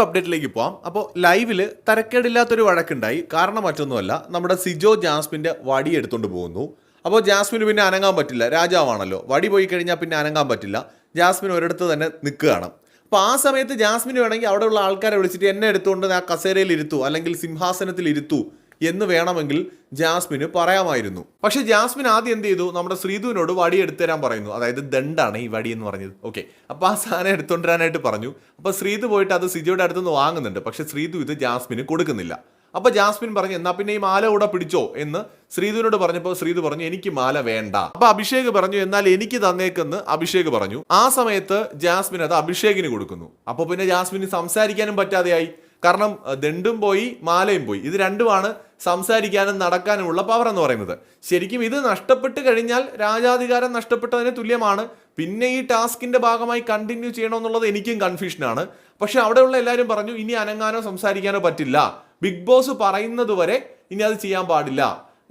അപ്ഡേറ്റിലേക്ക് പോവാം. അപ്പോൾ ലൈവിൽ തരക്കേടില്ലാത്തൊരു വഴക്കുണ്ടായി. കാരണം മറ്റൊന്നുമല്ല നമ്മുടെ സിജോ ജാസ്മിന്റെ വടി എടുത്തുകൊണ്ട് പോകുന്നു. അപ്പോൾ ജാസ്മിന് പിന്നെ അനങ്ങാൻ പറ്റില്ല. രാജാവാണല്ലോ. വടി പോയി കഴിഞ്ഞാൽ പിന്നെ അനങ്ങാൻ പറ്റില്ല. ജാസ്മിൻ ഒരിടത്ത് തന്നെ നിൽക്കുകയാണ്. അപ്പോൾ ആ സമയത്ത് ജാസ്മിന് വേണമെങ്കിൽ അവിടെയുള്ള ആൾക്കാരെ വിളിച്ചിട്ട് എന്നെ എടുത്തുകൊണ്ട് ആ കസേരയിൽ ഇരുത്തു അല്ലെങ്കിൽ സിംഹാസനത്തിൽ ഇരുത്തു എന്ന് വേണമെങ്കിൽ ജാസ്മിന് പറയാമായിരുന്നു. പക്ഷെ ജാസ്മിൻ ആദ്യം എന്ത് ചെയ്തു? നമ്മുടെ ശ്രീധുവിനോട് വടി എടുത്തു തരാൻ പറയുന്നു. അതായത് ദണ്ടാണ് ഈ വടി എന്ന് പറഞ്ഞത്. ഓക്കെ. അപ്പോൾ ആ സാധനം എടുത്തുകൊണ്ടിരാനായിട്ട് പറഞ്ഞു. അപ്പോൾ ശ്രീധു പോയിട്ട് അത് സിജോയുടെ അടുത്തുനിന്ന് വാങ്ങുന്നുണ്ട്. പക്ഷെ ശ്രീധു ഇത് ജാസ്മിന് കൊടുക്കുന്നില്ല. അപ്പോൾ ജാസ്മിൻ പറഞ്ഞു എന്നാ പിന്നെ ഈ മാല കൂടെ പിടിച്ചോ? എന്ന് ശ്രീധുവിനോട് പറഞ്ഞപ്പോൾ ശ്രീധു പറഞ്ഞു എനിക്ക് മാല വേണ്ട. അപ്പൊ അഭിഷേക് പറഞ്ഞു എന്നാൽ എനിക്ക് തന്നേക്കെന്ന് അഭിഷേക് പറഞ്ഞു. ആ സമയത്ത് ജാസ്മിൻ അത് അഭിഷേകിന് കൊടുക്കുന്നു. അപ്പോൾ പിന്നെ ജാസ്മിന് സംസാരിക്കാനും പറ്റാതെയായി. കാരണം ദണ്ടും പോയി മാലയും പോയി. ഇത് രണ്ടുമാണ് സംസാരിക്കാനും നടക്കാനുമുള്ള പവർ എന്ന് പറയുന്നത്. ശരിക്കും ഇത് നഷ്ടപ്പെട്ട് കഴിഞ്ഞാൽ രാജാധികാരം നഷ്ടപ്പെട്ടതിന് തുല്യമാണ്. പിന്നെ ഈ ടാസ്കിന്റെ ഭാഗമായി കണ്ടിന്യൂ ചെയ്യണമെന്നുള്ളത് എനിക്കും കൺഫ്യൂഷനാണ് പക്ഷെ അവിടെയുള്ള എല്ലാവരും പറഞ്ഞു ഇനി അനങ്ങാനോ സംസാരിക്കാനോ പറ്റില്ല. ബിഗ് ബോസ് പറയുന്നത് വരെ ഇനി അത് ചെയ്യാൻ പാടില്ല.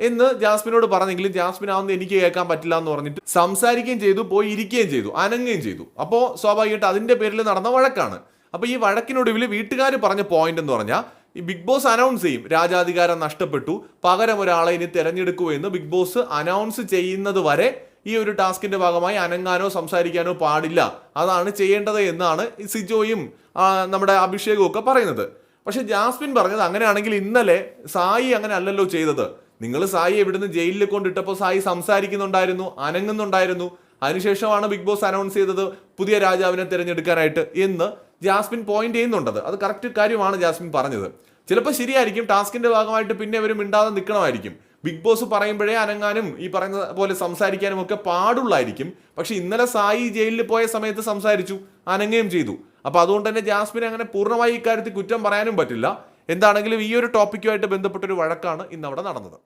എന്ന് ജാസ്മിനോട് പറഞ്ഞെങ്കിലും ജാസ്മിൻ ആവുന്ന എനിക്ക് കേൾക്കാൻ പറ്റില്ല എന്ന് പറഞ്ഞിട്ട് സംസാരിക്കുകയും ചെയ്തു പോയി ഇരിക്കുകയും ചെയ്തു അനങ്ങുകയും ചെയ്തു. അപ്പോൾ സ്വാഭാവികമായിട്ട് അതിന്റെ പേരിൽ നടന്ന വഴക്കാണ്. അപ്പോൾ ഈ വഴക്കിനൊടുവിൽ വീട്ടുകാർ പറഞ്ഞ പോയിന്റ് എന്ന് പറഞ്ഞാൽ ഈ ബിഗ് ബോസ് അനൗൺസ് ചെയ്യും. രാജാധികാരം നഷ്ടപ്പെട്ടു. പകരം ഒരാളെ ഇനി തിരഞ്ഞെടുക്കൂ എന്ന് ബിഗ് ബോസ് അനൗൺസ് ചെയ്യുന്നത് വരെ ഈ ഒരു ടാസ്കിന്റെ ഭാഗമായി അനങ്ങാനോ സംസാരിക്കാനോ പാടില്ല. അതാണ് ചെയ്യേണ്ടത് എന്നാണ് സിജോയും നമ്മുടെ അഭിഷേകും ഒക്കെ പറയുന്നത്. പക്ഷെ ജാസ്മിൻ പറഞ്ഞത് അങ്ങനെയാണെങ്കിൽ ഇന്നലെ സായി അങ്ങനെ അല്ലല്ലോ ചെയ്തത്. നിങ്ങൾ സായി എവിടുന്ന് ജയിലിൽ കൊണ്ടിട്ടപ്പോൾ സായി സംസാരിക്കുന്നുണ്ടായിരുന്നു അനങ്ങുന്നുണ്ടായിരുന്നു. അതിനുശേഷമാണ് ബിഗ് ബോസ് അനൗൺസ് ചെയ്തത് പുതിയ രാജാവിനെ തിരഞ്ഞെടുക്കാനായിട്ട് എന്ന് ജാസ്മിൻ പോയിന്റ് ചെയ്യുന്നുണ്ടത്. അത് കറക്റ്റ് കാര്യമാണ് ജാസ്മിൻ പറഞ്ഞത്. ചിലപ്പോൾ ശരിയായിരിക്കും ടാസ്കിന്റെ ഭാഗമായിട്ട് പിന്നെ അവർ മിണ്ടാതെ നിൽക്കണമായിരിക്കും ബിഗ് ബോസ് പറയുമ്പോഴേ അനങ്ങാനും ഈ പറയുന്ന പോലെ സംസാരിക്കാനും ഒക്കെ പാടുള്ളായിരിക്കും. പക്ഷെ ഇന്നലെ സായി ജയിലിൽ പോയ സമയത്ത് സംസാരിച്ചു അനങ്ങുകയും ചെയ്തു. അപ്പൊ അതുകൊണ്ട് തന്നെ ജാസ്മിൻ അങ്ങനെ പൂർണമായി ഇക്കാര്യത്തിൽ കുറ്റം പറയാനും പറ്റില്ല. എന്താണെങ്കിലും ഈ ഒരു ടോപ്പിക്കുമായിട്ട് ബന്ധപ്പെട്ടൊരു വഴക്കാണ് ഇന്നവിടെ നടന്നത്.